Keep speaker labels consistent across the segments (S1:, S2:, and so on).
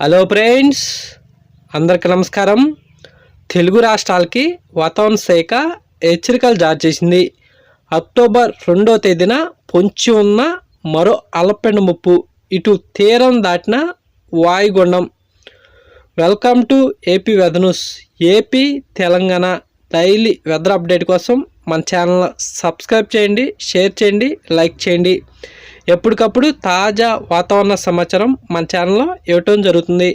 S1: Hello friends అందరికి నమస్కారం. తెలుగు రాష్ట్రాలకి వాతావరణ శాఖ హెచ్చరికలు జారీ చేసింది. అక్టోబర్ రెండో తేదీన పొంచి ఉన్న మరో అలపెండ ముప్పు. ఇటు తీరం దాటిన వాయుగుండం. Welcome to AP weather news AP Telangana daily weather update కోసం మన ఛానల్ సబ్స్క్రైబ్ చేయండి షేర్ చేయండి లైక్ చేయండి. ఎప్పటికప్పుడు తాజా వాతావరణ సమాచారం మన ఛానల్లో ఇవ్వటం జరుగుతుంది.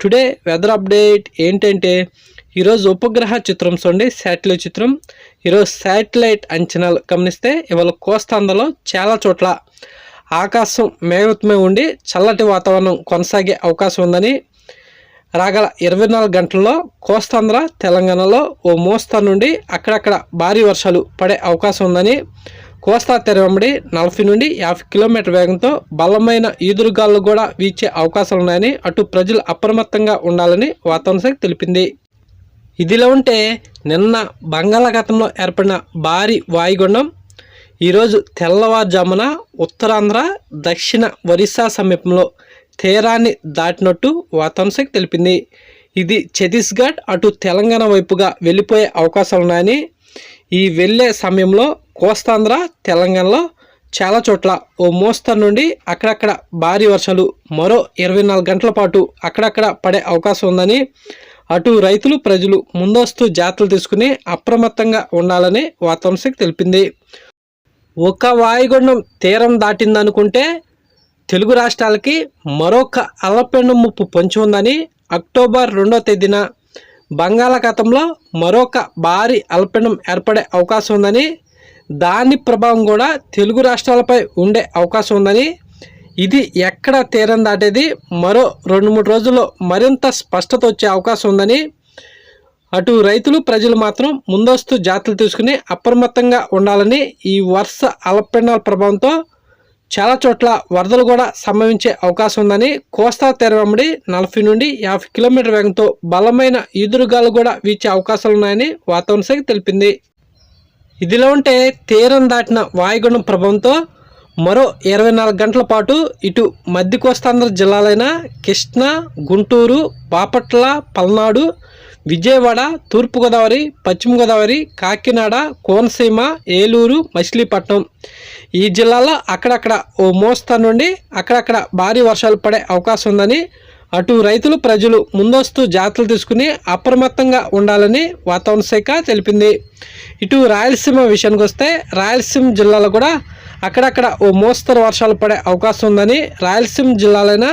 S1: టుడే వెదర్ అప్డేట్ ఏంటంటే ఈరోజు ఉపగ్రహ చిత్రం చూడండి శాటిలైట్ చిత్రం. ఈరోజు శాటిలైట్ అంచనాలు గమనిస్తే ఇవాళ కోస్తాంధ్రలో చాలా చోట్ల ఆకాశం మేఘత్మే ఉండి చల్లటి వాతావరణం కొనసాగే అవకాశం ఉందని రాగల ఇరవై నాలుగు గంటల్లో కోస్తాంధ్ర తెలంగాణలో ఓ మోస్తా నుండి అక్కడక్కడ భారీ వర్షాలు పడే అవకాశం ఉందని కోస్తా తెరవెంబడి నలభై నుండి యాభై కిలోమీటర్ వేగంతో బలమైన ఈదురుగాలు కూడా వీచే అవకాశాలు ఉన్నాయని అటు ప్రజలు అప్రమత్తంగా ఉండాలని వాతావరణ శాఖ తెలిపింది. ఇదిలా ఉంటే నిన్న బంగాళాఖాతంలో ఏర్పడిన భారీ వాయుగుండం ఈరోజు తెల్లవారుజామున ఉత్తరాంధ్ర దక్షిణ ఒరిస్సా సమీపంలో తీరాన్ని దాటినట్టు వాతావరణ శాఖ తెలిపింది. ఇది ఛత్తీస్గఢ్ అటు తెలంగాణ వైపుగా వెళ్ళిపోయే అవకాశాలు ఉన్నాయని ఈ వెళ్ళే సమయంలో కోస్తాంధ్ర తెలంగాణలో చాలా చోట్ల ఓ మోస్తరు నుండి అక్కడక్కడ భారీ వర్షాలు మరో ఇరవై నాలుగు గంటల పాటు అక్కడక్కడ పడే అవకాశం ఉందని అటు రైతులు ప్రజలు ముందస్తు జాగ్రత్తలు తీసుకుని అప్రమత్తంగా ఉండాలని వాతావరణ శాఖ తెలిపింది. ఒక వాయుగుండం తీరం దాటిందనుకుంటే తెలుగు రాష్ట్రాలకి మరొక అల్లపెండు ముప్పు పొంచి ఉందని అక్టోబర్ రెండో తేదీన బంగాళాఖాతంలో మరొక భారీ అల్పపీడనం ఏర్పడే అవకాశం ఉందని దాని ప్రభావం కూడా తెలుగు రాష్ట్రాలపై ఉండే అవకాశం ఉందని ఇది ఎక్కడ తీరం దాటేది మరో రెండు మూడు రోజుల్లో మరింత స్పష్టత వచ్చే అవకాశం ఉందని అటు రైతులు ప్రజలు మాత్రం ముందస్తు జాగ్రత్తలు తీసుకుని అప్రమత్తంగా ఉండాలని ఈ వర్ష అలపెండాల ప్రభావంతో చాలా చోట్ల వరదలు కూడా సంభవించే అవకాశం ఉందని కోస్తా తెరవమ్మడి నలభై నుండి యాభై కిలోమీటర్ వేగంతో బలమైన ఈదురుగాలు కూడా వీచే అవకాశాలు ఉన్నాయని వాతావరణ శాఖ తెలిపింది. ఇదిలో ఉంటే తీరం దాటిన వాయుగుణం ప్రభావంతో మరో ఇరవై నాలుగు గంటల పాటు ఇటు మధ్య కోస్తాంధ్ర జిల్లాలైన కృష్ణా గుంటూరు బాపట్ల పల్నాడు విజయవాడ తూర్పుగోదావరి పశ్చిమ గోదావరి కాకినాడ కోనసీమ ఏలూరు మచిలీపట్నం. ఈ జిల్లాలో అక్కడక్కడ ఓ మోస్తా నుండి అక్కడక్కడ భారీ వర్షాలు పడే అవకాశం ఉందని అటు రైతులు ప్రజలు ముందస్తు జాగ్రత్తలు తీసుకుని అప్రమత్తంగా ఉండాలని వాతావరణ శాఖ తెలిపింది. ఇటు రాయలసీమ విషయానికి వస్తే రాయలసీమ జిల్లాలో కూడా అక్కడక్కడ ఓ మోస్తరు వర్షాలు పడే అవకాశం ఉందని రాయలసీమ జిల్లాలైన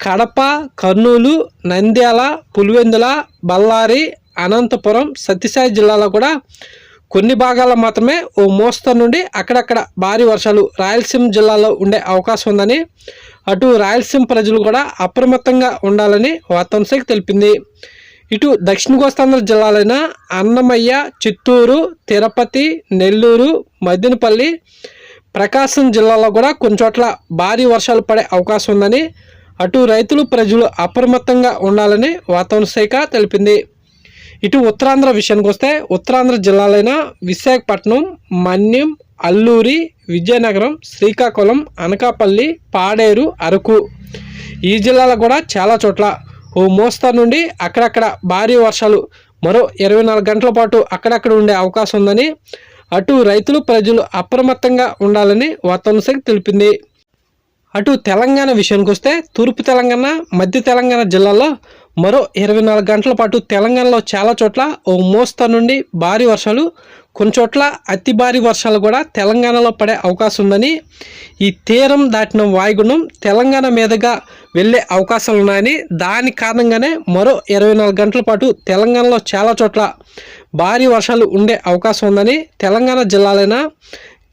S1: కడప కర్నూలు నంద్యాల పులివెందుల బళ్ళారి అనంతపురం సత్యసాయి జిల్లాలో కూడా కొన్ని భాగాల్లో మాత్రమే ఓ మోస్తరు నుండి అక్కడక్కడ భారీ వర్షాలు రాయలసీమ జిల్లాలో ఉండే అవకాశం ఉందని అటు రాయలసీమ ప్రజలు కూడా అప్రమత్తంగా ఉండాలని వాతావరణ శాఖ తెలిపింది. ఇటు దక్షిణ కోస్తాంధ్ర జిల్లాలైన అన్నమయ్య చిత్తూరు తిరుపతి నెల్లూరు మద్దినపల్లి ప్రకాశం జిల్లాలో కూడా కొన్ని చోట్ల భారీ వర్షాలు పడే అవకాశం ఉందని అటు రైతులు ప్రజలు అప్రమత్తంగా ఉండాలని వాతావరణ శాఖ తెలిపింది. ఇటు ఉత్తరాంధ్ర విషయానికి వస్తే ఉత్తరాంధ్ర జిల్లాలైన విశాఖపట్నం మన్యం అల్లూరి విజయనగరం శ్రీకాకుళం అనకాపల్లి పాడేరు అరకు ఈ జిల్లాలో కూడా చాలా చోట్ల. ఓ మోస్తరు నుండి అక్కడక్కడ భారీ వర్షాలు మరో ఇరవై నాలుగు గంటల పాటు అక్కడక్కడ ఉండే అవకాశం ఉందని అటు రైతులు ప్రజలు అప్రమత్తంగా ఉండాలని వాతావరణ శాఖ తెలిపింది. అటు తెలంగాణ విషయానికి వస్తే తూర్పు తెలంగాణ మధ్య తెలంగాణ జిల్లాలో మరో ఇరవై నాలుగు గంటల పాటు తెలంగాణలో చాలా చోట్ల ఓ మోస్తరు నుండి భారీ వర్షాలు కొన్ని చోట్ల అతి భారీ వర్షాలు కూడా తెలంగాణలో పడే అవకాశం ఉందని ఈ తీరం దాటిన వాయుగుణం తెలంగాణ మీదుగా వెళ్ళే అవకాశాలు ఉన్నాయని దాని కారణంగానే మరో ఇరవై నాలుగు గంటల పాటు తెలంగాణలో చాలా చోట్ల భారీ వర్షాలు ఉండే అవకాశం ఉందని తెలంగాణ జిల్లాలైన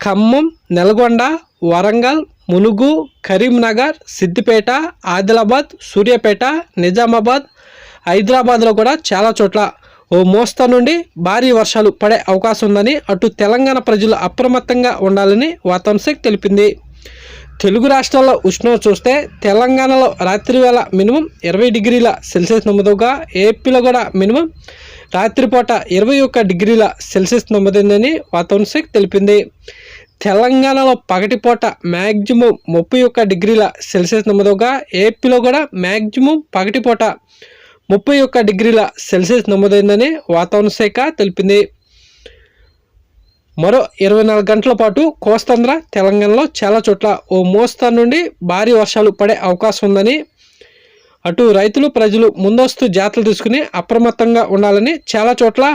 S1: ఖమ్మం నల్గొండ వరంగల్ మునుగు కరీంనగర్ సిద్దిపేట ఆదిలాబాద్ సూర్యాపేట నిజామాబాద్ హైదరాబాద్లో కూడా చాలా చోట్ల ఓ మోస్తా నుండి భారీ వర్షాలు పడే అవకాశం ఉందని అటు తెలంగాణ ప్రజలు అప్రమత్తంగా ఉండాలని వాతావరణ శాఖ తెలిపింది. తెలుగు రాష్ట్రాల్లో ఉష్ణోగ్రత చూస్తే తెలంగాణలో రాత్రి వేళ మినిమం ఇరవై డిగ్రీల సెల్సియస్ నమోదుగా ఏపీలో కూడా మినిమం రాత్రిపూట ఇరవై ఒక్క డిగ్రీల సెల్సియస్ నమోదైందని వాతావరణ శాఖ తెలిపింది. తెలంగాణలో పగటిపూట మ్యాక్సిమం ముప్పై ఒక్క డిగ్రీల సెల్సియస్ నమోదవగా ఏపీలో కూడా మ్యాక్సిమం పగటిపూట ముప్పై ఒక్క డిగ్రీల సెల్సియస్ నమోదైందని వాతావరణ శాఖ తెలిపింది. మరో ఇరవై నాలుగు గంటల పాటు కోస్తాంధ్ర తెలంగాణలో చాలా చోట్ల ఓ మోస్తరు నుండి భారీ వర్షాలు పడే అవకాశం ఉందని అటు రైతులు ప్రజలు ముందస్తు జాతలు తీసుకుని అప్రమత్తంగా ఉండాలని చాలా చోట్ల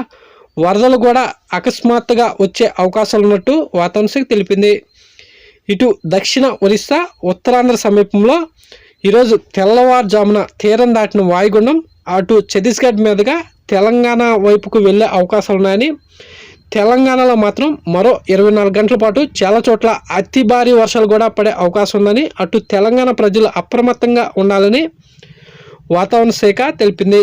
S1: వరదలు కూడా అకస్మాత్తుగా వచ్చే అవకాశాలు ఉన్నట్టు వాతావరణ శాఖ తెలిపింది. ఇటు దక్షిణ ఒరిస్సా ఉత్తరాంధ్ర సమీపంలో ఈరోజు తెల్లవారుజామున తీరం దాటిన వాయుగుండం అటు ఛత్తీస్గఢ్ మీదుగా తెలంగాణ వైపుకు వెళ్ళే అవకాశాలు ఉన్నాయని తెలంగాణలో మాత్రం మరో ఇరవై నాలుగు గంటల పాటు చాలా చోట్ల అతి భారీ వర్షాలు కూడా పడే అవకాశం ఉందని అటు తెలంగాణ ప్రజలు అప్రమత్తంగా ఉండాలని వాతావరణ శాఖ తెలిపింది.